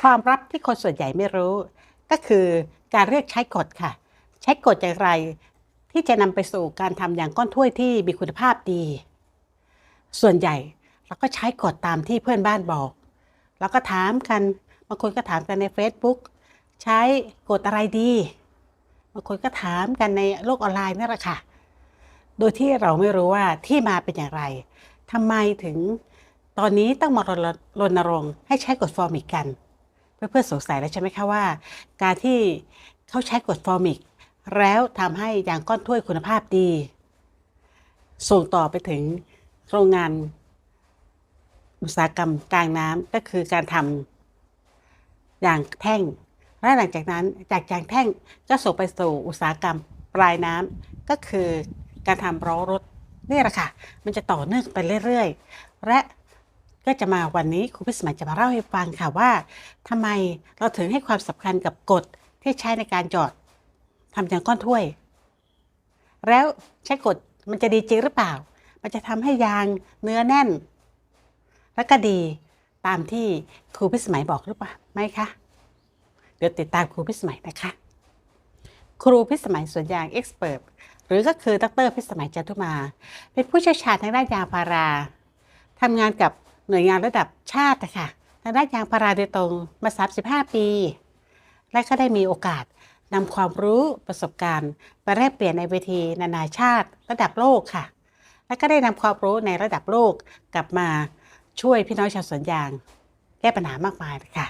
ความลับที่คนส่วนใหญ่ไม่รู้ ก็คือการเรียกใช้กฎค่ะ ใช้กฎอย่างไร ที่จะนำไปสู่การทำอย่างก้อนถ้วยที่มีคุณภาพดี ส่วนใหญ่เราก็ใช้กฎตามที่เพื่อนบ้านบอก แล้วก็ถามกันบางคนก็ถามกันใน Facebook ใช้กฎอะไรดีบางคนก็ถามกันในโลกออนไลน์นั่นแหละค่ะ โดยที่เราไม่รู้ว่าที่มาเป็นอย่างไรทำไมถึงตอนนี้ต้องมารณรณรงค์ให้ใช้กฎฟอร์มิกกัน เพื่อนๆสงสัยแล้วใช่ไหมคะว่า การที่เขาใช้กฎฟอร์มิก แล้วทำให้ยางก้อนถ้วยคุณภาพดี ส่งต่อไปถึงโรงงาน อุตสาหกรรมกลางน้ำก็คือการทำอย่างแท่ง และหลังจากนั้นจากยางแท่งก็ส่งไปสู่อุตสาหกรรมปลายน้ำก็คือการทำล้อรถนี่แหละค่ะ มันจะต่อเนื่องไปเรื่อย ๆ และ ก็จะมาวันนี้ครูพิสมัยจะมาเล่าให้ฟังค่ะว่าทำไมเราถึงให้ความสำคัญกับกฎที่ใช้ในการหยอดทำยางก้อนถ้วย แล้วใช้กฎมันจะดีจริงหรือเปล่า มันจะทำให้ยางเนื้อแน่น และก็ดีตามที่ครูพิสมัยบอกหรือเปล่าไหมคะเดี๋ยวติดตามครูพิสมัยนะคะ ครูพิสมัยสวนยางเอ็กซ์เพรสหรือก็คือดรพิสมัยจันทุมา เป็นผู้เชี่ยวชาญทางด้านยางพาราทำงานกับ หน่วยงานระดับชาตินะคะทางด้านยางพาราโดยตรงมา 35 ปี และก็ได้มีโอกาสนำความรู้ประสบการณ์ไปแลกเปลี่ยนในเวทีนานาชาติระดับโลกค่ะ และก็ได้นำความรู้ในระดับโลกกลับมาช่วยพี่น้องชาวสวนยาง แก้ปัญหามากมายเลยค่ะ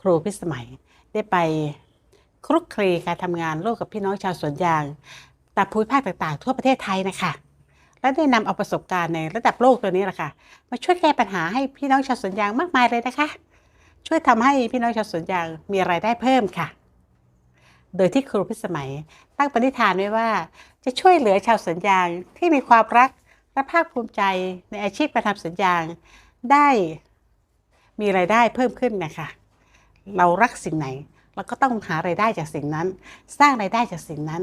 ครูพิสมัยได้ไปคลุกคลีการทำงานร่วมกับพี่น้องชาวสวนยางตามภูมิภาคต่างๆ ทั่วประเทศไทยนะคะ และได้นำเอาประสบการณ์ในระดับโลกตัวนี้แหละค่ะ มาช่วยแก้ปัญหาให้พี่น้องชาวสวนยางมากมายเลยนะคะ ช่วยทำให้พี่น้องชาวสวนยางมีรายได้เพิ่มค่ะ โดยที่ครูพิสมัยตั้งปณิธานไว้ว่า จะช่วยเหลือชาวสวนยางที่มีความรักและภาคภูมิใจในอาชีพการทำสวนยางได้มีรายได้เพิ่มขึ้นนะคะ เรารักสิ่งไหนเราก็ต้องหารายได้จากสิ่งนั้น สร้างรายได้จากสิ่งนั้น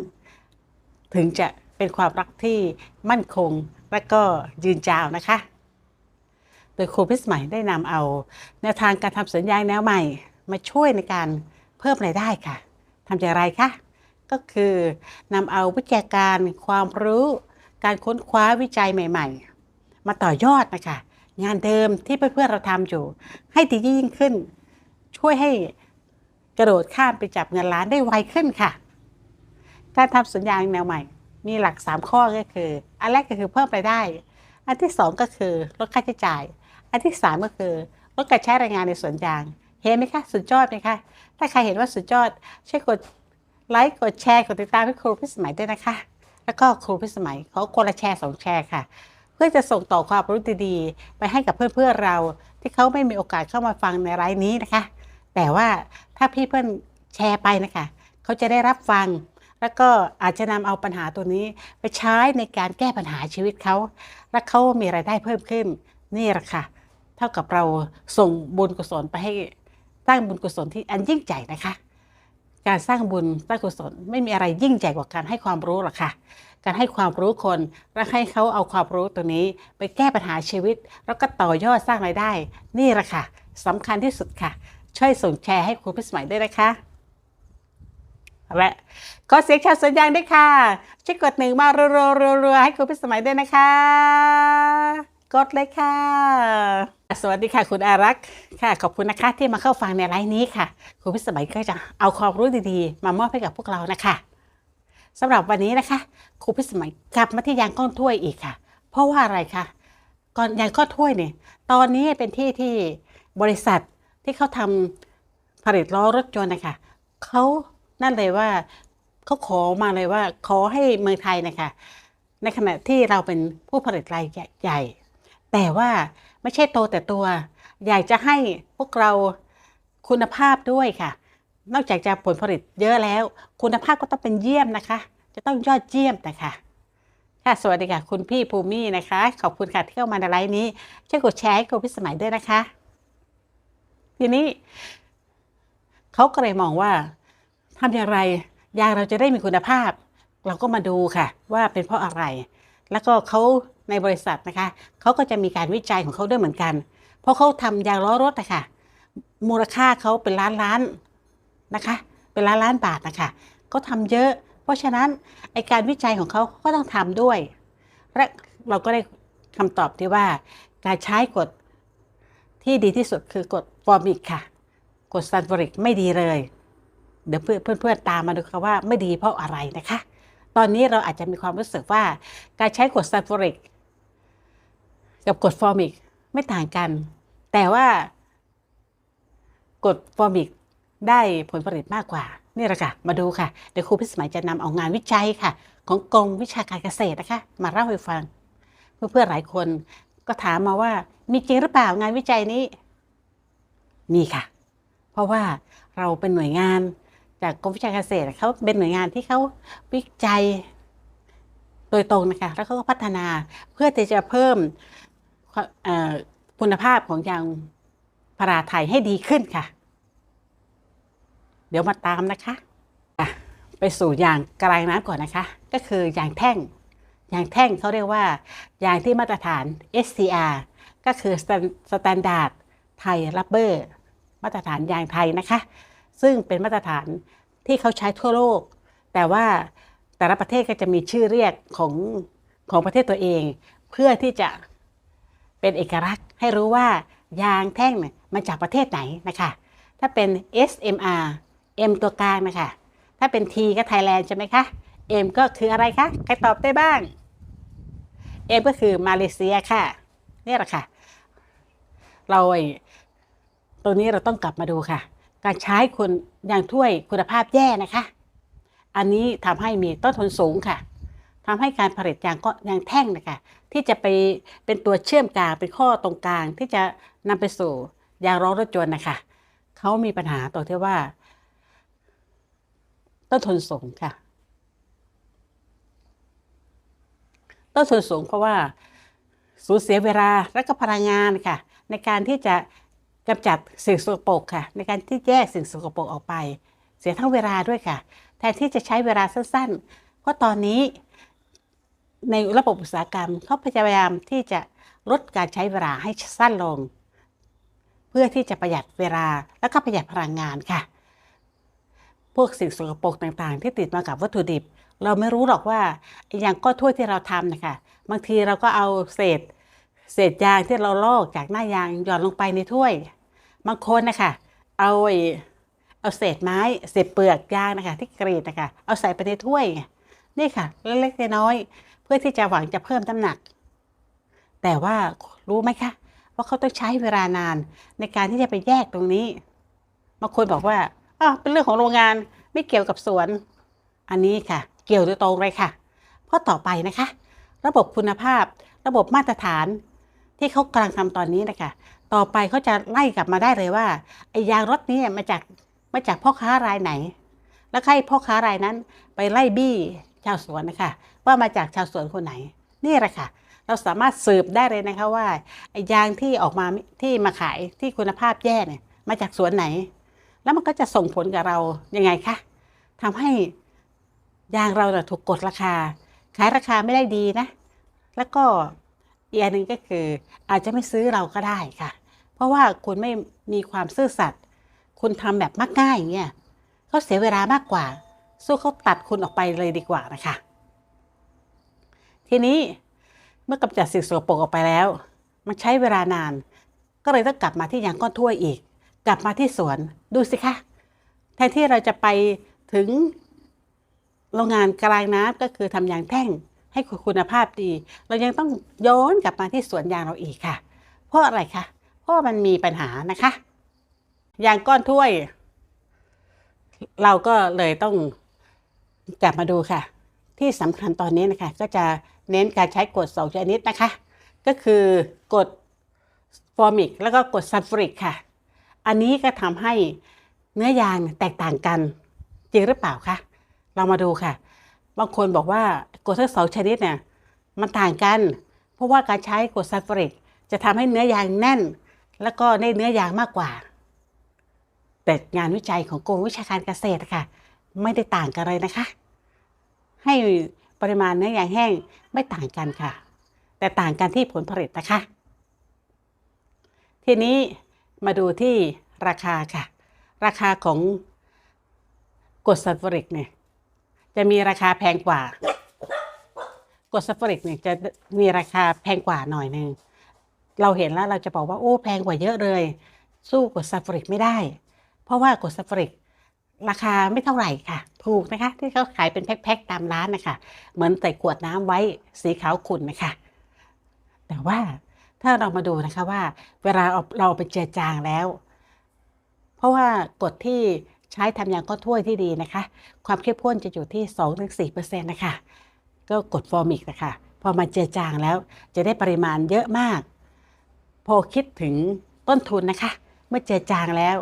ถึงจะ เป็นความรักที่มั่นคงและก็ยืนยาวนะคะ โดยครูพิสมัยได้นำเอา แนวทางการทำสวนยาแนวใหม่ มาช่วยในการเพิ่มรายได้ค่ะทำอย่างไรคะก็คือนำเอาวิทยาการความรู้การค้นคว้าวิจัยใหม่ ๆ มาต่อยอดนะคะงานเดิมที่เพื่อนๆเราทำอยู่ ให้ดียิ่งขึ้น ช่วยให้กระโดดข้ามไปจับเงินล้านได้ไวขึ้นค่ะ การทำสัญญาณแนวใหม่ มีหลัก 3 ข้อก็คือ อันแรกก็คือเพิ่มรายได้ อันที่ 2 ก็คือลดค่าใช้จ่าย อันที่ 3 ก็คือลดการใช้แรงงานในสวนยาง เห็นไหมคะ สุดยอดไหมคะ ถ้าใครเห็นว่าสุดยอด ช่วยกดไลค์ กดแชร์ กดติดตามให้ครูพิสมัยด้วยนะคะ แล้วก็ครูพิสมัยเขาคนละแชร์สองแชร์ค่ะ เพื่อจะส่งต่อความรู้ดีๆ ไปให้กับเพื่อนๆเรา ที่เขาไม่มีโอกาสเข้ามาฟังในไลฟ์นี้นะคะ แต่ว่าถ้าพี่เพื่อนแชร์ไปนะคะ เขาจะได้รับฟัง แล้วก็อาจจะนำเอาปัญหาตัวนี้ไปใช้ในการแก้ปัญหาชีวิตเขา และเขามีรายได้เพิ่มขึ้นนี่แหละค่ะ เท่ากับเราส่งบุญกุศลไปให้สร้างบุญกุศลที่อันยิ่งใหญ่นะคะ การสร้างบุญสร้างกุศลไม่มีอะไรยิ่งใหญ่กว่าการให้ความรู้หรอกค่ะ การให้ความรู้คนและให้เขาเอาความรู้ตรงนี้ ไปแก้ปัญหาชีวิต แล้วก็ต่อยอดสร้างรายได้ นี่แหละค่ะสำคัญที่สุดค่ะ ช่วยส่งแชร์ให้ครูพิสมัยด้วยนะคะ และขอเสียงชาวสวนยางด้วยค่ะช่วยกดหนึ่งมารัวๆๆๆให้ครูพิสมัยด้วยนะคะ กดเลยค่ะ สวัสดีค่ะคุณอารักษ์ค่ะ ขอบคุณนะคะที่มาเข้าฟังในไลฟ์นี้ค่ะครูพิสมัยก็จะเอาความรู้ดีๆ มามอบให้กับพวกเรานะคะสำหรับวันนี้นะคะครูพิสมัยกลับมาที่ยางก้อนถ้วยอีกค่ะ เพราะว่าอะไรคะก่อนยางก้อนถ้วยเนี่ยตอนนี้เป็นที่ที่บริษัทที่เขาทำผลิตล้อรถยนต์นะคะเขา นั่นเลยว่าเขาขอมาเลยว่า ขอให้เมืองไทยนะคะในขณะที่เราเป็นผู้ผลิตรายใหญ่ แต่ว่าไม่ใช่โตแต่ตัว อยากจะให้พวกเราคุณภาพด้วยค่ะ นอกจากจะผลผลิตเยอะแล้ว คุณภาพก็ต้องเป็นเยี่ยมนะคะ จะต้องยอดเยี่ยมนะคะค่ะสวัสดีค่ะ คุณพี่ภูมินะคะ ขอบคุณค่ะที่เข้ามาในไลฟ์นี้ช่วยกดแชร์ให้ครูพิสมัยด้วยนะคะ ทีนี้เขาก็เลยมองว่า ทำอย่างไร ยางเราจะได้มีคุณภาพ เราก็มาดูค่ะ ว่าเป็นเพราะอะไร แล้วก็เขาในบริษัทนะคะเขาก็จะมีการวิจัยของเขาด้วยเหมือนกัน เพราะเขาทำยางล้อรถนะคะมูลค่าเขาเป็นล้านล้านนะคะ เป็นล้านล้านบาทนะคะเขาทำเยอะ เพราะฉะนั้นไอการวิจัยของเขาก็ต้องทำด้วย และเราก็ได้คำตอบที่ว่าการใช้กฎที่ดีที่สุดคือกฎฟอร์มิกค่ะกฎซันฟอริกไม่ดีเลย เดี๋ยวเพื่อนเพื่อนๆตามมาดูค่ะว่าไม่ดีเพราะอะไรนะคะ ตอนนี้เราอาจจะมีความรู้สึกว่า การใช้กฎซันฟอริกกับกฎฟอร์มิกไม่ต่างกัน แต่ว่ากฎฟอร์มิกได้ผลผลิตมากกว่า นี่แหละค่ะ มาดูค่ะ เดี๋ยวครูพิสมัยจะนำเอางานวิจัยค่ะ ของกรมวิชาการเกษตรนะคะ มาเล่าให้ฟัง เพื่อนๆหลายคนก็ถามมาว่ามีจริงหรือเปล่างานวิจัยนี้ มีค่ะ เพราะว่าเราเป็นหน่วยงาน จากกรมวิชาการเกษตรเขาเป็นหน่วยงานที่เขาวิจัยโดยตรงนะคะแล้วเขาก็พัฒนาเพื่อที่จะเพิ่มคุณภาพของยางพาราไทยให้ดีขึ้นค่ะ เดี๋ยวมาตามนะคะ ไปสู่ยางกลายน้ำก่อนนะคะ ก็คือยางแท่งยางแท่งเขาเรียกว่ายางที่มาตรฐาน SCR ก็คือ Standard Thai Rubber มาตรฐานยางไทยนะคะ ซึ่งเป็นมาตรฐานที่เขาใช้ทั่วโลก แต่ว่าแต่ละประเทศก็จะมีชื่อเรียกของของประเทศตัวเอง เพื่อที่จะเป็นเอกลักษณ์ให้รู้ว่ายางแท่งเนี่ยมาจากประเทศไหนนะคะ ถ้าเป็น SMR M ตัวกลางนะคะ ถ้าเป็น T ก็ไทยแลนด์ใช่ไหมคะ M ก็คืออะไรคะ ใครตอบได้บ้าง M ก็คือมาเลเซียค่ะนี่แหละค่ะ เราตัวนี้เราต้องกลับมาดูค่ะ การใช้คุณยางถ้วยคุณภาพแย่นะคะ อันนี้ทำให้มีต้นทุนสูงค่ะทำให้การผลิตยางก็ยางแท่งนะคะที่จะไปเป็นตัวเชื่อมกลางเป็นข้อตรงกลางที่จะนำไปสู่ยางล้อรถยนต์นะคะเขามีปัญหาตรงที่ว่า ต้นทุนสูงค่ะ ต้นทุนสูงเพราะว่าสูญเสียเวลาและก็พลังงานค่ะ ในการที่จะ กำจัดสิ่งสกปรกค่ะ ในการที่แยกสิ่งสกปรกออกไป เสียทั้งเวลาด้วยค่ะ แทนที่จะใช้เวลาสั้นๆ เพราะตอนนี้ ในระบบอุตสาหกรรมเขาพยายามที่จะลดการใช้เวลาให้สั้นลง เพื่อที่จะประหยัดเวลาแล้วก็ประหยัดพลังงานค่ะ พวกสิ่งสกปรกต่างๆ ที่ติดมากับวัตถุดิบ เราไม่รู้หรอกว่าอย่างก้อนถ้วยที่เราทำนะคะบางทีเราก็เอาเศษเศษยางที่เราลอกจากหน้ายางหย่อนลงไปในถ้วย บางคนนะคะเอาเอาเศษไม้เศษเปลือกยางนะคะที่กรีดนะคะเอาใส่ไปในถ้วย นี่ค่ะเล็กๆน้อยๆเพื่อที่จะหวังจะเพิ่มน้ำหนัก แต่ว่ารู้ไหมคะว่าเขาต้องใช้เวลานานในการที่จะไปแยกตรงนี้บางคนบอกว่าอ้าวเป็นเรื่องของโรงงานไม่เกี่ยวกับสวน อันนี้ค่ะ เกี่ยวโดยตรงเลยค่ะ เพราะต่อไปนะคะ ระบบคุณภาพ ระบบมาตรฐานที่เขากำลังทำตอนนี้นะคะ ต่อไปเขาจะไล่กลับมาได้เลยว่าไอ้ยางรถนี้มาจากมาจากพ่อค้ารายไหน แล้วให้พ่อค้ารายนั้นไปไล่บี้ชาวสวนนะคะว่ามาจากชาวสวนคนไหน นี่แหละค่ะ เราสามารถสืบได้เลยนะคะว่าไอ้ยางที่ออกมาที่มาขายที่คุณภาพแย่เนี่ยมาจากสวนไหน แล้วมันก็จะส่งผลกับเรายังไงคะทำให้ยางเราถูกกดราคา ขายราคาไม่ได้ดีนะ แล้วก็ อีกอันหนึ่งก็คืออาจจะไม่ซื้อเราก็ได้ค่ะ เพราะว่าคุณไม่มีความซื่อสัตย์คุณทำแบบมักง่ายอย่างเงี้ยเขาเสียเวลามากกว่า สู้เขาตัดคุณออกไปเลยดีกว่านะคะ ทีนี้เมื่อกำจัดสิ่งสกปรกออกไปแล้ว มันใช้เวลานาน ก็เลยต้องกลับมาที่ยางก้อนถ้วยอีก กลับมาที่สวนดูสิคะแทนที่เราจะไปถึงโรงงานกลางน้ำก็คือทำยางแท่ง ให้คุณภาพดี เรายังต้องย้อนกลับมาที่สวนยางเราอีกค่ะ เพราะอะไรคะเพราะมันมีปัญหานะคะยางก้อนถ้วย เราก็เลยต้องกลับมาดูค่ะ ที่สำคัญตอนนี้นะคะ ก็จะเน้นการใช้กรดสองชนิดนะคะ ก็คือกรดฟอร์มิกแล้วก็กรดซัลฟูริกค่ะ อันนี้ก็ทำให้เนื้อยางแตกต่างกัน จริงหรือเปล่าคะเรามาดูค่ะ บางคนบอกว่ากรดทั้งสองชนิดเนี่ยมันต่างกัน เพราะว่าการใช้กรดซัลฟูริกจะทำให้เนื้อยางแน่น แล้วก็ได้เนื้อยางมากกว่า แต่งานวิจัยของกรมวิชาการเกษตรค่ะ ไม่ได้ต่างกันเลยนะคะ ให้ปริมาณเนื้อยางแห้งไม่ต่างกันค่ะ แต่ต่างกันที่ผลผลิตนะคะ ทีนี้มาดูที่ราคาค่ะ ราคาของกรดซัลฟูริกเนี่ย จะมีราคาแพงกว่ากดซัลฟูริกเนี่ยจะมีราคาแพงกว่าหน่อยหนึ่งเราเห็นแล้วเราจะบอกว่าโอ้แพงกว่าเยอะเลย สู้กดซัลฟูริกไม่ได้ เพราะว่ากดซัลฟูริกราคาไม่เท่าไหร่ค่ะ ถูกนะคะ ที่เขาขายเป็นแพ็คๆตามร้านนะคะเหมือนใส่ขวดน้ำไว้สีขาวขุ่นนะคะ แต่ว่าถ้าเรามาดูนะคะว่า เวลาเราเราไปเจือจางแล้ว เพราะว่ากดที่ ใช้ทำยางก้อนถ้วยที่ดีนะคะ ความเข้มข้นจะอยู่ที่ 2-4%นะคะ ก็กดฟอร์มิกนะคะ พอมาเจือจางแล้วจะได้ปริมาณเยอะมาก พอคิดถึงต้นทุนนะคะ เมื่อเจือจางแล้ว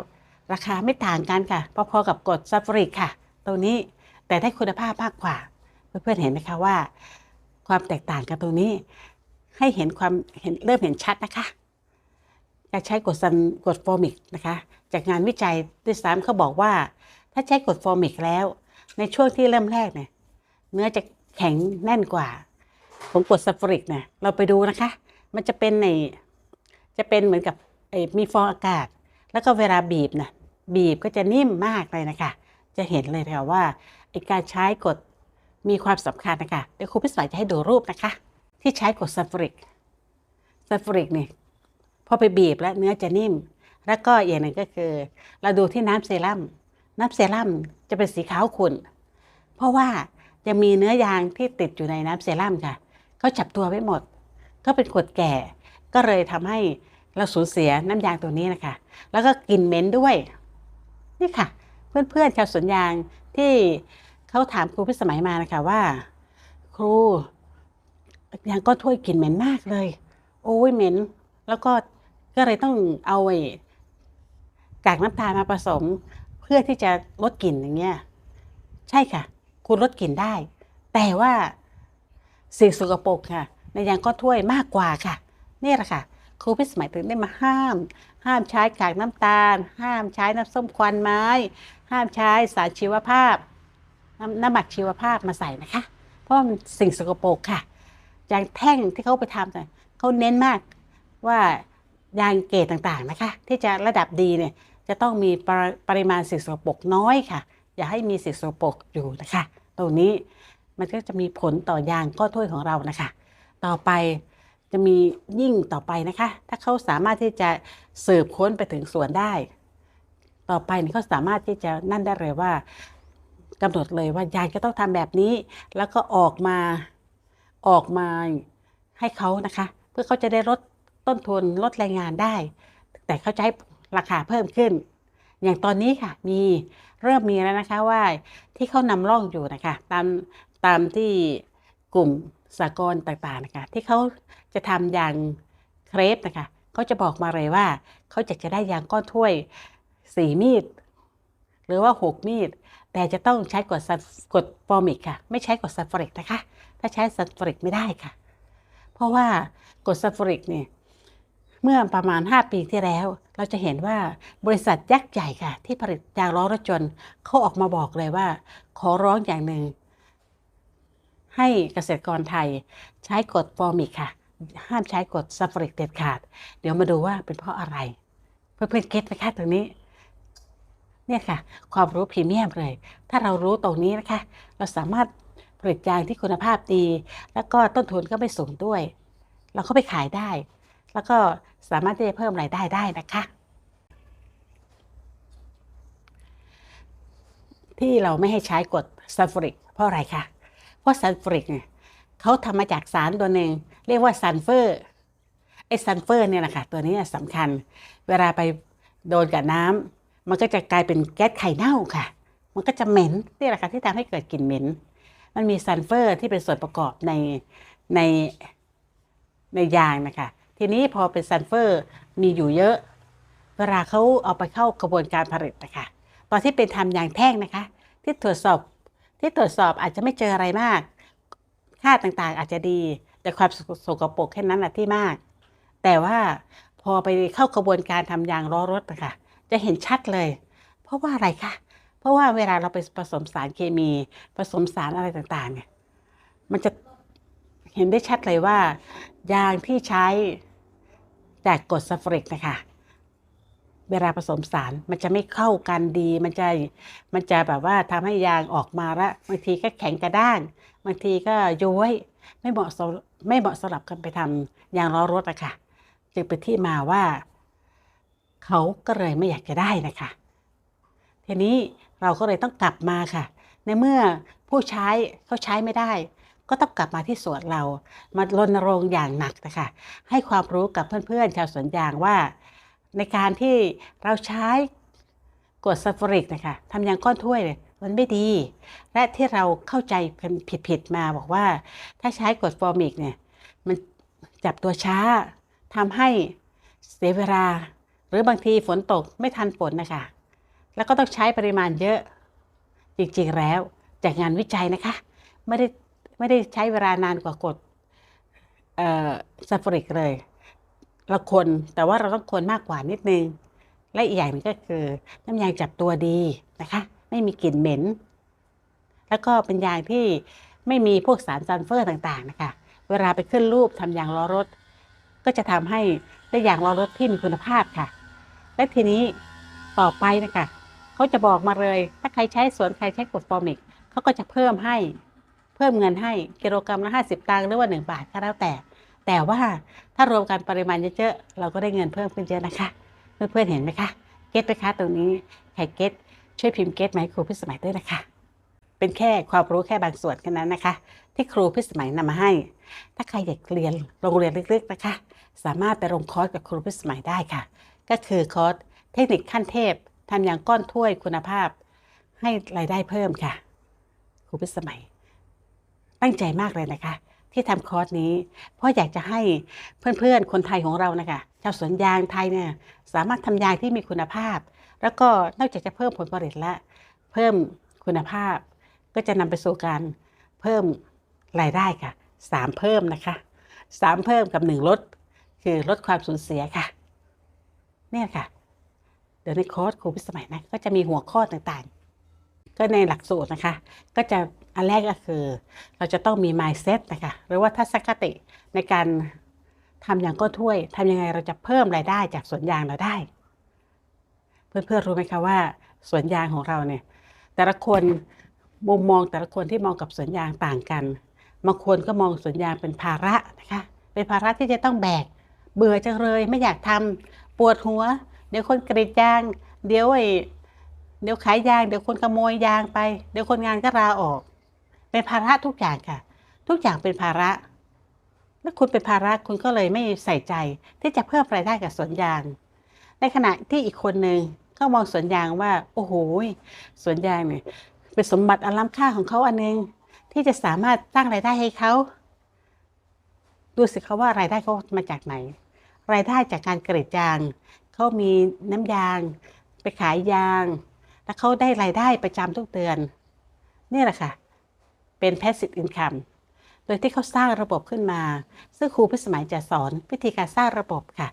ราคาไม่ต่างกันค่ะ พอๆกับกดซัลฟูริกค่ะ ตัวนี้แต่ได้คุณภาพมากกว่า เพื่อนๆเห็นไหมคะว่า ความแตกต่างกันตรงนี้ ให้เห็นความเห็นเริ่มเห็นชัดนะคะการใช้กดซันกดฟอร์มิกนะคะ จากงานวิจัยด้วยซ้ำเขาบอกว่า ถ้าใช้กรดฟอร์มิกแล้ว ในช่วงที่เริ่มแรกเนี่ย เนื้อจะแข็งแน่นกว่าของกรดซัลฟูริกเนี่ยเราไปดูนะคะ มันจะเป็นในจะเป็นเหมือนกับมีฟองอากาศ แล้วก็เวลาบีบนะบีบก็จะนิ่มมากเลยนะคะ จะเห็นเลยค่ะว่าการใช้กรดมีความสำคัญนะคะเดี๋ยวครูพิสมัยจะให้ดูรูปนะคะ ที่ใช้กรดซัลฟูริกซัลฟูริกเนี่ยพอไปบีบแล้วเนื้อจะนิ่ม แล้วก็อย่างหนึ่งก็คือ เราดูที่น้ำเซรั่มน้ำเซรั่มจะเป็นสีขาวขุ่นเพราะว่าจะมีเนื้อยางที่ติดอยู่ในน้ำเซรั่มค่ะเขาจับตัวไว้หมด ก็เป็นกรดแก่ ก็เลยทำให้เราสูญเสียน้ำยางตัวนี้นะคะ แล้วก็กลิ่นเหม็นด้วย นี่ค่ะ เพื่อนๆชาวสวนยางที่เขาถามครูพิสมัยมานะคะว่า ครูยางก้อนถ้วยกลิ่นเหม็นมากเลย โอ้ยเหม็น แล้วก็ก็เลยต้องเอาไอ้ กากน้ำตาลมาผสม เพื่อที่จะลดกลิ่นอย่างเงี้ยใช่ค่ะ คุณลดกลิ่นได้ แต่ว่าสิ่งสกปรกค่ะ ในยางก้อนถ้วยมากกว่าค่ะนี่แหละค่ะครูพิสมัยถึงได้มาห้าม ห้ามใช้กากน้ำตาล ห้ามใช้น้ำส้มควันไม้ ห้ามใช้สารชีวภาพน้ำน้ำหมักชีวภาพมาใส่นะคะ เพราะมันสิ่งสกปรกค่ะยางแท่งที่เขาไปทำเนี่ยเขาเน้นมากว่ายางเกรดต่างๆนะคะ ที่จะระดับดีเนี่ย จะต้องมีปริปริมาณสิ่งสกปรกน้อยค่ะ อย่าให้มีสิ่งสกปรกอยู่นะคะ ตรงนี้มันก็จะมีผลต่อยางก้อนถ้วยของเรานะคะ ต่อไปจะมียิ่งต่อไปนะคะ ถ้าเขาสามารถที่จะสืบค้นไปถึงสวนได้ ต่อไปเนี่เขาสามารถที่จะนั่นได้เลยว่ากำหนดเลยว่ายางจะต้องทำแบบนี้ แล้วก็ออกมาออกมาให้เขานะคะ เพื่อเขาจะได้ลดต้นทุนลดแรงงานได้ แต่เขาจะให้ ราคาเพิ่มขึ้น อย่างตอนนี้ค่ะมีเริ่มมีแล้วนะคะว่าที่เขานำร่องอยู่นะคะตามตามที่กลุ่มสากลต่างๆนะคะที่เขาจะทำยางเครปนะคะเขาจะบอกมาเลยว่าเขาจะจะได้ยางก้อนถ้วยสี่มีด หรือว่าหกมีด แต่จะต้องใช้กรดกรดฟอร์มิกค่ะ ไม่ใช้กรดซัลฟูริกนะคะ ถ้าใช้ซัลฟูริกไม่ได้ค่ะ เพราะว่ากรดซัลฟูริกเนี่ย เมื่อประมาณ 5 ปีที่แล้ว เราจะเห็นว่าบริษัทยักษ์ใหญ่ค่ะ ที่ผลิตยางล้อรถยนต์เขาออกมาบอกเลยว่า ขอร้องอย่างหนึ่ง ให้เกษตรกรไทยใช้กรดฟอร์มิกค่ะ ห้ามใช้กรดซัลฟูริกเด็ดขาด เดี๋ยวมาดูว่าเป็นเพราะอะไร เพื่อนๆเก็ตไหมคะตรงนี้เนี่ยค่ะ ความรู้พรีเมียมเลย ถ้าเรารู้ตรงนี้นะคะ เราสามารถผลิตยางที่คุณภาพดี แล้วก็ต้นทุนก็ไม่สูงด้วย เราก็ไปขายได้ แล้วก็สามารถที่จะเพิ่มรายได้ได้นะคะ ที่เราไม่ให้ใช้กรดซัลฟูริกเพราะอะไรคะเพราะซัลฟูริกเนี่ยเขาทำมาจากสารตัวหนึ่งเรียกว่าซัลเฟอร์ไอ้ซัลเฟอร์เนี่ยนะคะตัวนี้สำคัญ เวลาไปโดนกับน้ำมันก็จะกลายเป็นแก๊สไข่เน่าค่ะ มันก็จะเหม็นนี่แหละค่ะที่ทำให้เกิดกลิ่นเหม็นมันมีซัลเฟอร์ที่เป็นส่วนประกอบในในในยางนะคะ ทีนี้พอเป็นซัลเฟอร์มีอยู่เยอะ เวลาเขาเอาไปเข้ากระบวนการผลิตนะคะตอนที่เป็นทำยางแท่งนะคะ ที่ตรวจสอบที่ตรวจสอบอาจจะไม่เจออะไรมาก ค่าต่างๆอาจจะดี แต่ความสกปรกแค่นั้นแหละที่มาก แต่ว่าพอไปเข้ากระบวนการทำยางล้อรถนะคะจะเห็นชัดเลย เพราะว่าอะไรคะเพราะว่าเวลาเราไปผสมสารเคมี ผสมสารอะไรต่างๆเนี่ยมันจะ เห็นได้ชัดเลยว่า ยางที่ใช้จากกรดซัลฟูริกนะคะเวลาผสมสารมันจะไม่เข้ากันดี มันจะมันจะแบบว่าทำให้ยางออกมาล้วบางทีก็แข็งกระด้างบางทีก็ย้วยไม่เหมาะสมไม่เหมาะสำหรับกันไปทำยางล้อรถอะค่ะจึงเป็นที่มาว่า เขาก็เลยไม่อยากจะได้นะคะทีนี้เราก็เลยต้องกลับมาค่ะ ในเมื่อผู้ใช้เขาใช้ไม่ได้ ก็ต้องกลับมาที่สวนเรา มารณรงค์อย่างหนักนะคะให้ความรู้กับเพื่อนๆ ชาวสวนยางว่า ในการที่เราใช้กรดซัลฟูริกนะคะทำยางก้อนถ้วยเนี่ยมันไม่ดี และที่เราเข้าใจกันผิดๆมาบอกว่า ถ้าใช้กรดฟอร์มิกเนี่ยมันจับตัวช้าทำให้เสียเวลา หรือบางทีฝนตกไม่ทันฝนนะคะ แล้วก็ต้องใช้ปริมาณเยอะจริงๆแล้วจากงานวิจัยนะคะ ไม่ได้ ไม่ได้ใช้เวลานานกว่ากดเซัลฟูริกเลยเราคนแต่ว่าเราต้องคนมากกว่านิดนึง และอีกอย่างนึงก็คือ น้ำยางจับตัวดีนะคะ ไม่มีกลิ่นเหม็น แล้วก็เป็นยางที่ไม่มีพวกสารซัลเฟอร์ต่างๆนะคะ เวลาไปขึ้นรูปทำยางล้อรถ ก็จะทำให้ได้ยางล้อรถที่มีคุณภาพค่ะ และทีนี้ต่อไปนะคะเขาจะบอกมาเลย ถ้าใครใช้สวนใครใช้กรดฟอร์มิกเขาก็จะเพิ่มให้ เพิ่มเงินให้กิโลกรัมละ50 ตังค์หรือว่า 1 บาทก็แล้วแต่ แต่ว่าถ้ารวมกันปริมาณเยอะๆเราก็ได้เงินเพิ่มขึ้นเยอะนะคะเพื่อนๆเห็นไหมคะเก็ตไหมคะตรงนี้ใครเก็ตช่วยพิมพ์เก็ตมาให้ครูพิสมัยด้วยนะคะเป็นแค่ความรู้แค่บางส่วนแค่นั้นนะคะ ที่ครูพิสมัยนำมาให้ ถ้าใครอยากเรียนโรงเรียนลึกๆนะคะ สามารถไปลงคอร์สกับครูพิสมัยได้ค่ะ ก็คือคอร์สเทคนิคขั้นเทพทำอย่างก้อนถ้วยคุณภาพ ให้รายได้เพิ่มค่ะ ครูพิสมัย ตั้งใจมากเลยนะคะ ที่ทำคอร์สนี้ เพราะอยากจะให้เพื่อนๆ คนไทยของเรานะคะชาวสวนยางไทยเนี่ยสามารถทำยางที่มีคุณภาพ แล้วก็นอกจากจะเพิ่มผลผลิตและ เพิ่มคุณภาพ ก็จะนำไปสู่การเพิ่มรายได้ค่ะสามเพิ่มนะคะสามเพิ่มกับหนึ่งลด คือลดความสูญเสียค่ะเนี่ยค่ะ เดี๋ยวในคอร์สครูพิสมัยนะก็จะมีหัวข้อต่างๆ ก็ในหลักสูตรนะคะ ก็จะ อันแรกก็คือ เราจะต้องมี mindset นะคะหรือว่าทัศนคติในการทำอย่างก้นถ้วยทำยังไงเราจะเพิ่มรายได้จากสวนยางเราได้ เพื่อนๆรู้ไหมคะว่าสวนยางของเราเนี่ย แต่ละคนมุมมองแต่ละคนที่มองกับสวนยางต่างกันบางคนก็มองสวนยางเป็นภาระนะคะเป็นภาระที่จะต้องแบก เบื่อจังเลยไม่อยากทำปวดหัว เดี๋ยวคนกรีดยาง เดี๋ยวไอ้เดี๋ยวขายยาง เดี๋ยวคนขโมยยางไป เดี๋ยวคนงานก็ลาออก เป็นภาระทุกอย่างค่ะ ทุกอย่างเป็นภาระแล้วคุณเป็นภาระคุณก็เลยไม่ใส่ใจที่จะเพิ่มรายได้กับสวนยาง ในขณะที่อีกคนหนึ่งเขามองสวนยางว่า โอ้โหสวนยางเนี่ยเป็นสมบัติอันล้ำค่าของเขาอันหนึง ที่จะสามารถสร้างรายได้ให้เขาดูสิเขาว่ารายได้เขามาจากไหน รายได้จากการกรีดยางเขามีน้ำยาง ไปขายยาง แล้วเขาได้รายได้ประจำทุกเดือน นี่แหละค่ะ เป็น passive income โดยที่เขาสร้างระบบขึ้นมา ซึ่งครูพิสมัยจะสอนวิธีการสร้างระบบค่ะ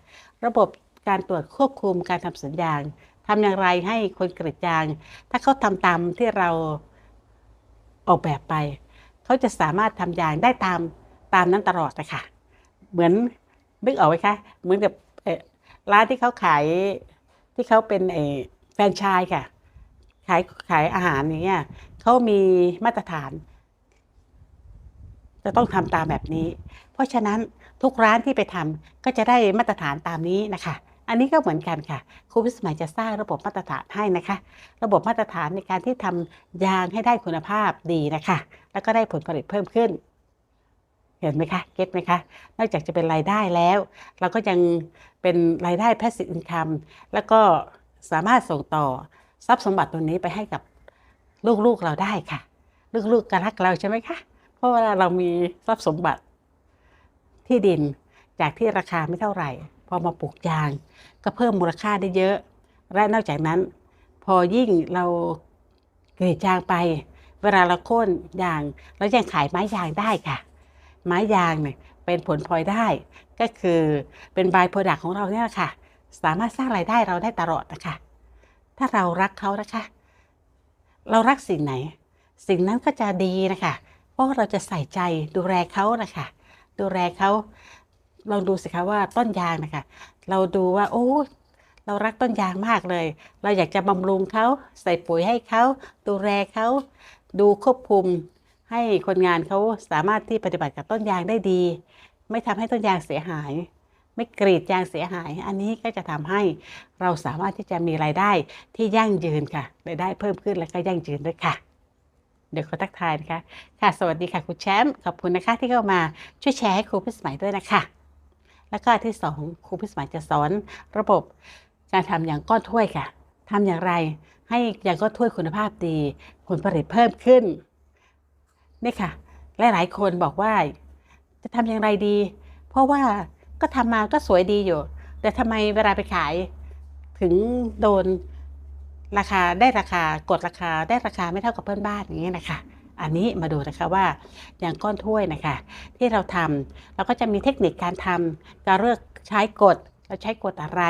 ระบบการตรวจควบคุมการทำสัญญาณทำอย่างไรให้คนกรีดยาง ถ้าเขาทำตามที่เราออกแบบไป เขาจะสามารถทำยางได้ตามตามนั้นตลอดนะคะเหมือนนึกออกไหมคะเหมือนกับร้านที่เขาขายที่เขาเป็นแฟรนไชส์ค่ะ ขายขายอาหารอย่างเงี้ยเขามีมาตรฐาน จะต้องทำตามแบบนี้ เพราะฉะนั้นทุกร้านที่ไปทำก็จะได้มาตรฐานตามนี้นะคะ อันนี้ก็เหมือนกันค่ะครูพิสมัยจะสร้างระบบมาตรฐานให้นะคะ ระบบมาตรฐานในการที่ทำยางให้ได้คุณภาพดีนะคะ แล้วก็ได้ผลผลิตเพิ่มขึ้น เห็นไหมคะเก็ตไหมคะนอกจากจะเป็นรายได้แล้ว เราก็ยังเป็นรายได้ passive income แล้วก็สามารถส่งต่อทรัพย์สมบัติตรงนี้ไปให้กับลูกๆเราได้ค่ะ ลูกๆก็รักเราใช่ไหมคะ ราะว่าเรามีทรัพย์สมบัติที่ดินจากที่ราคาไม่เท่าไหร่ พอมาปลูกยาง ก็เพิ่มมูลค่าได้เยอะ และนอกจากนั้น พอยิ่งเรากรีดยางไป เวลาเราโค่นยางเรายังขายไม้ยางได้ค่ะ ไม้ยางเนี่ยเป็นผลพลอยได้ ก็คือเป็นบายโปรดักของเราเนี่ยแหละค่ะ สามารถสร้างรายได้เราได้ตลอดนะคะ ถ้าเรารักเขานะคะ เรารักสิ่งไหน สิ่งนั้นก็จะดีนะคะ เพราะเราจะใส่ใจดูแลเขานะคะดูแลเขาลองดูสิคะว่าต้นยางนะคะ เราดูว่าโอ้เรารักต้นยางมากเลย เราอยากจะบำรุงเขาใส่ปุ๋ยให้เขาดูแลเขาดูควบคุม ให้คนงานเขาสามารถที่ปฏิบัติกับต้นยางได้ดี ไม่ทำให้ต้นยางเสียหาย ไม่กรีดยางเสียหาย อันนี้ก็จะทำให้เราสามารถที่จะมีรายได้ที่ยั่งยืนค่ะรายได้เพิ่มขึ้นและก็ยั่งยืนด้วยค่ะ เดี๋ยวขอทักทายนะคะ ค่ะ สวัสดีค่ะครูแชมป์ขอบคุณนะคะที่เข้ามาช่วยแชร์ให้ครูพิสมัยด้วยนะคะ แล้วก็ที่สองครูพิสมัยจะสอนระบบการทำอย่างก้อนถ้วยค่ะทำอย่างไรให้อย่างก้อนถ้วยคุณภาพดี ผลผลิตเพิ่มขึ้นนี่ค่ะ หลายๆคนบอกว่า จะทำอย่างไรดี เพราะว่าก็ทำมาก็สวยดีอยู่ แต่ทำไมเวลาไปขาย ถึงโดน ราคาได้ราคากดราคาได้ราคาไม่เท่ากับเพื่อนบ้านอย่างนี้นะคะ อันนี้มาดูนะคะว่าอย่างก้อนถ้วยนะคะที่เราทำเราก็จะมีเทคนิคการทำการเลือกใช้กดเราใช้กดอะไร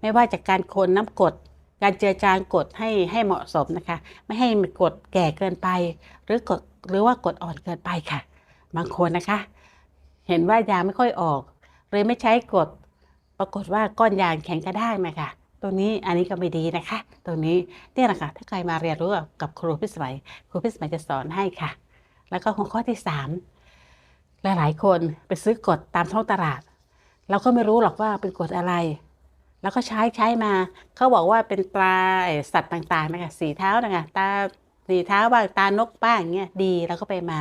ไม่ว่าจากการคนน้ำกดการเจือจางกดให้ให้เหมาะสมนะคะ ไม่ให้มันกดแก่เกินไป หรือกดหรือว่ากดอ่อนเกินไปค่ะ บางคนนะคะ เห็นว่ายางไม่ค่อยออกเลยไม่ใช้กด ปรากฏว่าก้อนยางแข็งกระด้างนะคะ ตรงนี้อันนี้ก็ไม่ดีนะคะตรงนี้เนี่ยแหละค่ะถ้าใครมาเรียนรู้กับครูพิสมัย ครูพิสมัยจะสอนให้ค่ะ แล้วก็หัวข้อที่สามหลายๆคนไปซื้อกดตามท้องตลาด เราก็ไม่รู้หรอกว่าเป็นกดอะไร แล้วก็ใช้ใช้มา เขาบอกว่าเป็นตราสัตว์ต่างๆนะคะสีเท้านะคะตาสีเท้าบ้างตานกบ้างเงี้ยดีแล้วก็ไปมา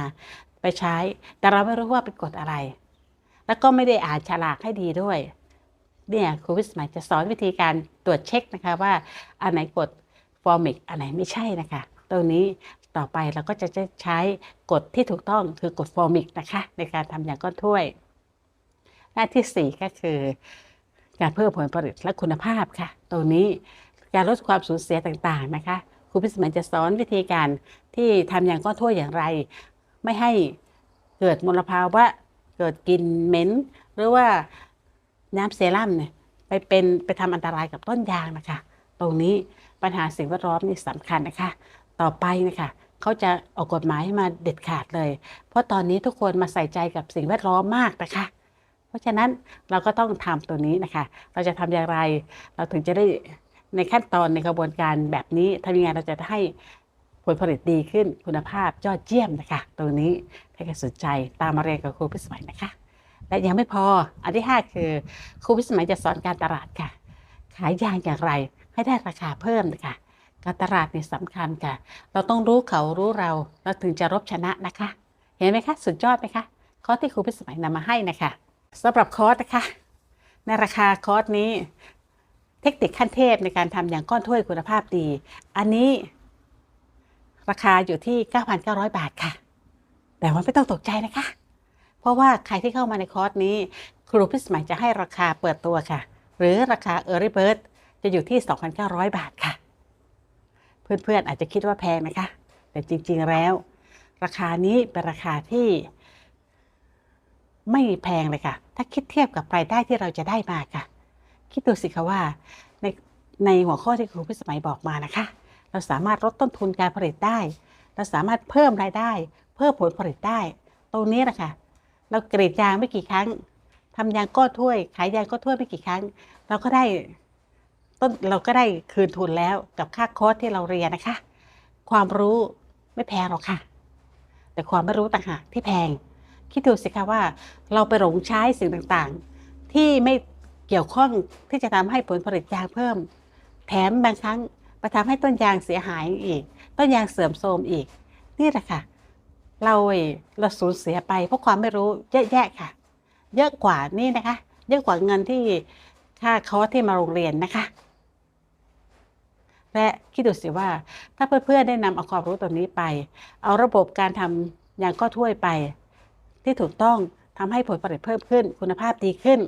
ไปใช้ แต่เราไม่รู้ว่าเป็นกฎอะไร แล้วก็ไม่ได้อ่านฉลากให้ดีด้วย เนี่ยครูวิสมัยจะสอนวิธีการตรวจเช็คนะคะว่าอันไหนกฎฟอร์มิกอันไหนไม่ใช่นะคะ ตรงนี้ต่อไปเราก็จะใช้กฎที่ถูกต้องคือกฎฟอร์มิกนะคะในการทำอย่างก้อนถ้วย หน้าที่ 4 ก็คือ การเพิ่มผลผลิตและคุณภาพค่ะ ตรงนี้การลดความสูญเสียต่างๆนะคะครูพิสมัยจะสอนวิธีการที่ทำอย่างก้อนถ้วยอย่างไร ไม่ให้เกิดมลภาวะเกิดกลิ่นเหม็น หรือว่า น้ำเซรั่มเนี่ยไปเป็นไปทำอันตรายกับต้นยางนะคะ ตรงนี้ปัญหาสิ่งแวดล้อมนี่สำคัญนะคะ ต่อไปนะคะเขาจะออกกฎหมายให้มาเด็ดขาดเลย เพราะตอนนี้ทุกคนมาใส่ใจกับสิ่งแวดล้อมมากนะคะ เพราะฉะนั้นเราก็ต้องทำตัวนี้นะคะ เราจะทำอย่างไร เราถึงจะได้ในขั้นตอนในกระบวนการแบบนี้ทำยังไงเราจะให้ผลผลิตดีขึ้นคุณภาพยอดเยี่ยมนะคะ ตรงนี้ถ้าใครสนใจตามมาเรียนกับครูพิสมัยนะคะ และยังไม่พอ อันที่ 5 คือครูพิสมัยจะสอนการตลาดค่ะ ขายยางอย่างไรให้ได้ราคาเพิ่มนะคะการตลาดนี่สำคัญค่ะ เราต้องรู้เขารู้เราเราถึงจะรบชนะนะคะ เห็นไหมคะ สุดยอดไหมคะข้อที่ครูพิสมัยนำมาให้นะคะสำหรับคอร์สนะคะ ในราคาคอร์สนี้ เทคนิคขั้นเทพในการทำอย่างก้อนถ้วยคุณภาพดี อันนี้ ราคาอยู่ที่ 9,900 บาทค่ะ แต่ว่าไม่ต้องตกใจนะคะ เพราะว่าใครที่เข้ามาในคอร์สนี้ ครูพิสมัยจะให้ราคาเปิดตัวค่ะ หรือราคา Early Bird จะอยู่ที่ 2,900 บาทค่ะ เพื่อนๆอาจจะคิดว่าแพงนะคะ แต่จริงๆแล้ว ราคานี้เป็นราคาที่ไม่แพงเลยค่ะ ถ้าคิดเทียบกับรายได้ที่เราจะได้มาค่ะ คิดดูสิคะว่า ในในหัวข้อที่ครูพิสมัยบอกมานะคะ เราสามารถลดต้นทุนการผลิตได้ เราสามารถเพิ่มรายได้ เพิ่มผลผลิตได้ ตรงนี้แหละค่ะ เรากรีดยางไม่กี่ครั้งทำยางก้นถ้วย ขายยางก้นถ้วยไม่กี่ครั้ง เราก็ได้ต้นเราก็ได้คืนทุนแล้วกับค่าคอร์สที่เราเรียนนะคะ ความรู้ไม่แพงหรอกค่ะ แต่ความไม่รู้ต่างหากที่แพง คิดดูสิคะว่าเราไปหลงใช้สิ่งต่างๆ ที่ไม่เกี่ยวข้องที่จะทำให้ผลผลิตยางเพิ่ม แถมบางครั้งไปทำให้ต้นยางเสียหายอีก ต้นยางเสื่อมโทรมอีก นี่แหละค่ะ เราเอ่ยเราสูญเสียไป เพราะความไม่รู้เยอะแยะค่ะ เยอะกว่านี่นะคะ เยอะกว่าเงินที่ค่าคอร์สที่มาโรงเรียนนะคะ และคิดดูสิว่า ถ้าเพื่อนๆได้นำเอาความรู้ตรงนี้ไป เอาระบบการทำอย่างก็ถ้วยไป ที่ถูกต้องทำให้ผลผลิตเพิ่มขึ้น คุณภาพดีขึ้น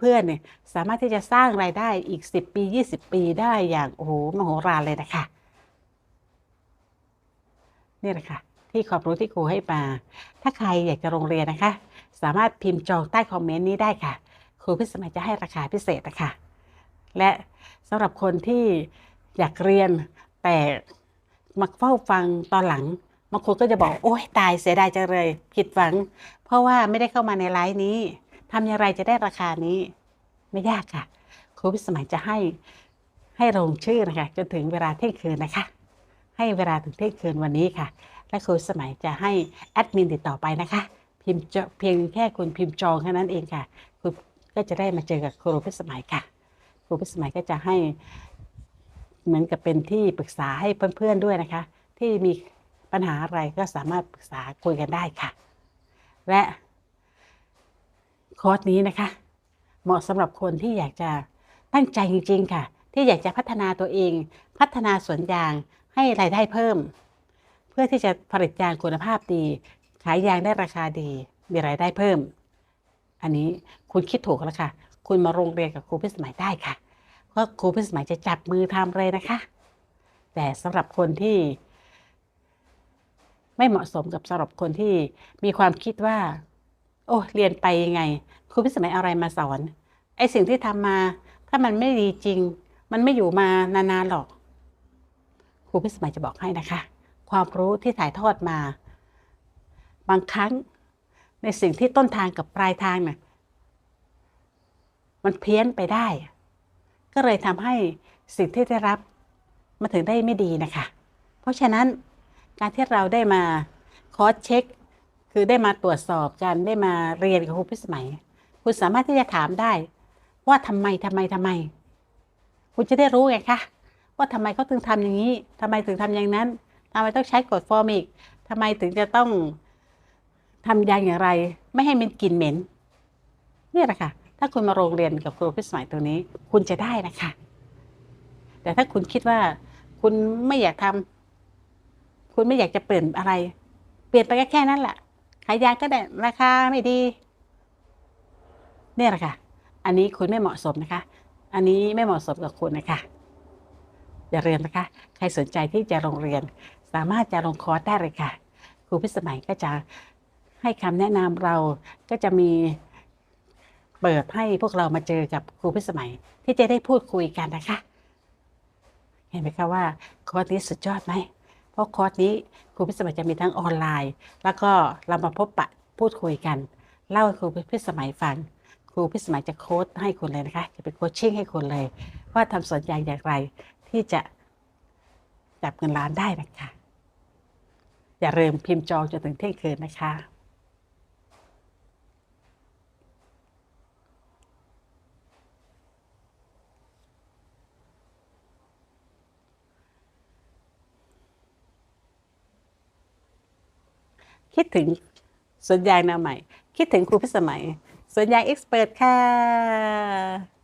เพื่อนๆเนี่ยสามารถที่จะสร้างรายได้อีก 10 ปี 20 ปีได้อย่างโอ้โหมโหฬารเลยนะคะนี่แหละค่ะ ที่ความรู้ที่ครูให้มา ถ้าใครอยากจะโรงเรียนนะคะ สามารถพิมพ์จองใต้คอมเมนต์นี้ได้ค่ะ ครูพิสมัยจะให้ราคาพิเศษนะคะและสำหรับคนที่อยากเรียนแต่มาเฝ้าฟังตอนหลังบางคนก็จะบอกโอ้ยตายเสียดายจังเลย ผิดหวัง เพราะว่าไม่ได้เข้ามาในไลฟ์นี้ทำอย่างไรจะได้ราคานี้ไม่ยากค่ะครูรูพิสมัยจะให้ให้ลงชื่อนะคะจนถึงเวลาเที่ยงคืนนะคะ ให้เวลาถึงเที่ยงคืนวันนี้ค่ะ และครูสมัยจะให้แอดมินติดต่อไปนะคะพิมพ์เพียงแค่คุณพิมพ์จองแค่นั้นเองค่ะคุณก็จะได้มาเจอกับครูพิสมัยค่ะ ครูพิสมัยก็จะให้เหมือนกับเป็นที่ปรึกษาให้เพื่อนๆด้วยนะคะ ที่มีปัญหาอะไรก็สามารถปรึกษาคุยกันได้ค่ะ และคอร์สนี้นะคะ เหมาะสำหรับคนที่อยากจะตั้งใจจริงๆค่ะ ที่อยากจะพัฒนาตัวเอง พัฒนาสวนยางให้รายได้เพิ่ม พื่อที่จะผลิตยางคุณภาพดี ขายยางได้ราคาดี มีรายได้เพิ่ม อันนี้คุณคิดถูกแล้วค่ะ คุณมาโรงเรียนกับครูพิสมัยได้ค่ะเพราะครูพิสมัยจะจับมือทำเลยนะคะ แต่สำหรับคนที่ไม่เหมาะสมกับสำหรับคนที่มีความคิดว่า โอ้เรียนไปยังไงครูพิสมัยอาอะไรมาสอนไอสิ่งที่ทำมา ถ้ามันไม่ดีจริง มันไม่อยู่มานานๆหรอก ครูพิสมัยจะบอกให้นะคะ ความรู้ที่ถ่ายทอดมา บางครั้งในสิ่งที่ต้นทางกับปลายทางน่ะมันเพี้ยนไปได้ ก็เลยทำให้สิ่งที่ได้รับมาถึงได้ไม่ดีนะคะ เพราะฉะนั้นการที่เราได้มาคอสเช็ค คือได้มาตรวจสอบกันได้มาเรียนกับครูพิสมัย คุณสามารถที่จะถามได้ ว่าทำไมทำไมทำไม คุณจะได้รู้ไงคะว่าทำไมเขาถึงทำอย่างนี้ทำไมถึงทำอย่างนั้น ทำไมต้องใช้กรดฟอร์มิกทำไมถึงจะต้องทำยางอย่างไร ไม่ให้มันกลิ่นเหม็นนี่แหละค่ะ ถ้าคุณมาโรงเรียนกับครูพิสมัยตรงนี้ คุณจะได้นะคะ แต่ถ้าคุณคิดว่า คุณไม่อยากทำคุณไม่อยากจะเปลี่ยนอะไร เปลี่ยนไปแค่แค่นั้นแหละขายยาก็ได้ราคาไม่ดีเนี่ยแหละค่ะ อันนี้คุณไม่เหมาะสมนะคะ อันนี้ไม่เหมาะสมกับคุณนะคะอย่าเรียนนะคะ ใครสนใจที่จะโรงเรียนามารถจะลงคอร์สได้เลยค่ะ ครูพิสมัยก็จะให้คำแนะนำเราก็จะมีเปิดให้พวกเรามาเจอกับครูพิสมัย ที่จะได้พูดคุยกันนะคะ เห็นไหมคะว่าคอร์สนี้สุดยอดไหมเพราะคอร์สนี้ครูพิสมัยจะมีทั้งออนไลน์ แล้วก็เรามาพบปะพูดคุยกัน เล่าให้ครูพิสมัยฟังครูพิสมัยจะโค้ดให้คุณเลยนะคะ จะเป็นโคชชิ่งให้คุณเลย ว่าทำสวนยางอย่างไรที่จะจับเงินล้านได้นะคะ อย่าลืมพิมพ์จองจนถึงเที่ยงคืนนะคะคิดถึงสวนยางนวใหม่ คิดถึงครูพิสมัย สวนยางเอ็กซ์เพรสค่ะ